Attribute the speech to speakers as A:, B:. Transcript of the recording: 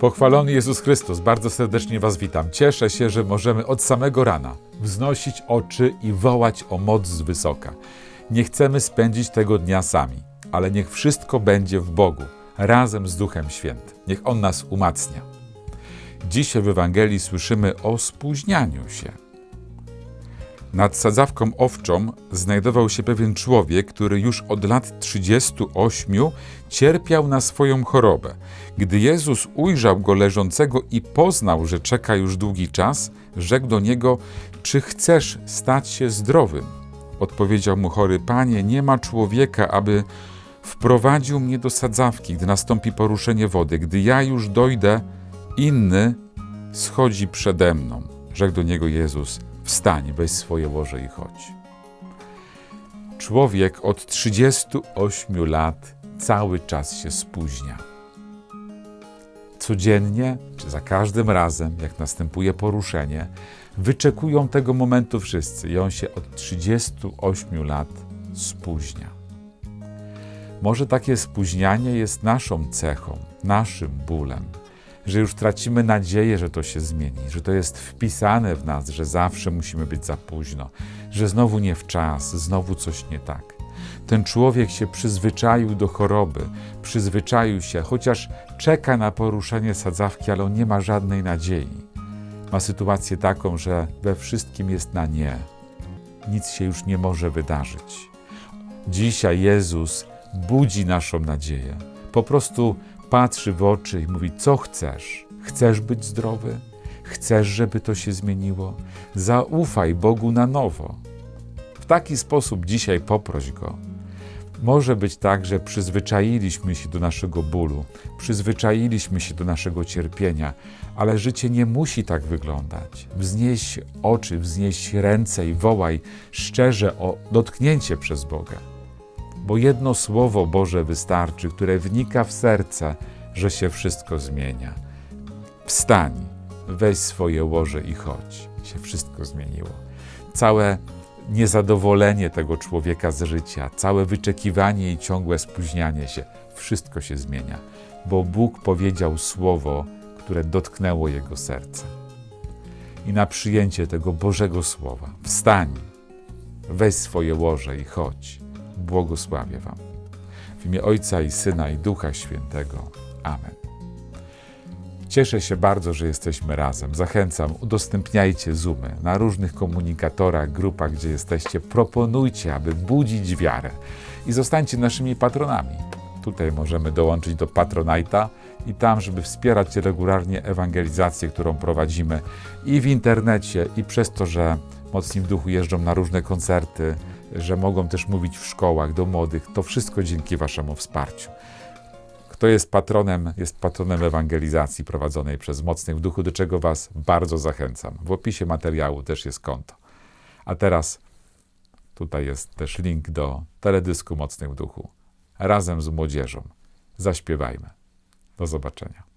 A: Pochwalony Jezus Chrystus, bardzo serdecznie Was witam. Cieszę się, że możemy od samego rana wznosić oczy i wołać o moc z wysoka. Nie chcemy spędzić tego dnia sami, ale niech wszystko będzie w Bogu, razem z Duchem Świętym. Niech On nas umacnia. Dzisiaj w Ewangelii słyszymy o spóźnianiu się. Nad sadzawką owczą znajdował się pewien człowiek, który już od lat 38 cierpiał na swoją chorobę. Gdy Jezus ujrzał go leżącego i poznał, że czeka już długi czas, rzekł do niego: Czy chcesz stać się zdrowym? Odpowiedział mu chory: Panie, nie ma człowieka, aby wprowadził mnie do sadzawki, gdy nastąpi poruszenie wody. Gdy ja już dojdę, inny schodzi przede mną. Rzekł do niego Jezus: Wstań, weź swoje łoże i chodź. Człowiek od 38 lat cały czas się spóźnia. Codziennie, czy za każdym razem, jak następuje poruszenie, wyczekują tego momentu wszyscy i on się od 38 lat spóźnia. Może takie spóźnianie jest naszą cechą, naszym bólem, że już tracimy nadzieję, że to się zmieni, że to jest wpisane w nas, że zawsze musimy być za późno, że znowu nie w czas, znowu coś nie tak. Ten człowiek się przyzwyczaił do choroby, przyzwyczaił się, chociaż czeka na poruszenie sadzawki, ale on nie ma żadnej nadziei. Ma sytuację taką, że we wszystkim jest na nie. Nic się już nie może wydarzyć. Dzisiaj Jezus budzi naszą nadzieję. Po prostu patrzy w oczy i mówi: Co chcesz? Chcesz być zdrowy? Chcesz, żeby to się zmieniło? Zaufaj Bogu na nowo. W taki sposób dzisiaj poproś Go. Może być tak, że przyzwyczailiśmy się do naszego bólu, przyzwyczailiśmy się do naszego cierpienia, ale życie nie musi tak wyglądać. Wznieś oczy, wznieś ręce i wołaj szczerze o dotknięcie przez Boga bo jedno słowo Boże wystarczy, które wnika w serce, że się wszystko zmienia. Wstań, weź swoje łoże i chodź. Się wszystko zmieniło. Całe niezadowolenie tego człowieka z życia, całe wyczekiwanie i ciągłe spóźnianie się, wszystko się zmienia, bo Bóg powiedział słowo, które dotknęło jego serce. I na przyjęcie tego Bożego Słowa, wstań, weź swoje łoże i chodź błogosławię Wam. W imię Ojca i Syna i Ducha Świętego. Amen. Cieszę się bardzo, że jesteśmy razem. Zachęcam, udostępniajcie Zoomy na różnych komunikatorach, grupach, gdzie jesteście. Proponujcie, aby budzić wiarę i zostańcie naszymi patronami. Tutaj możemy dołączyć do Patronite'a i tam, żeby wspierać regularnie ewangelizację, którą prowadzimy i w internecie, i przez to, że mocni w duchu jeżdżą na różne koncerty, że mogą też mówić w szkołach do młodych. To wszystko dzięki Waszemu wsparciu. Kto jest patronem, jest patronem ewangelizacji prowadzonej przez Mocnych w Duchu, do czego Was bardzo zachęcam. W opisie materiału też jest konto. A teraz tutaj jest też link do teledysku Mocnych w Duchu. Razem z młodzieżą zaśpiewajmy. Do zobaczenia.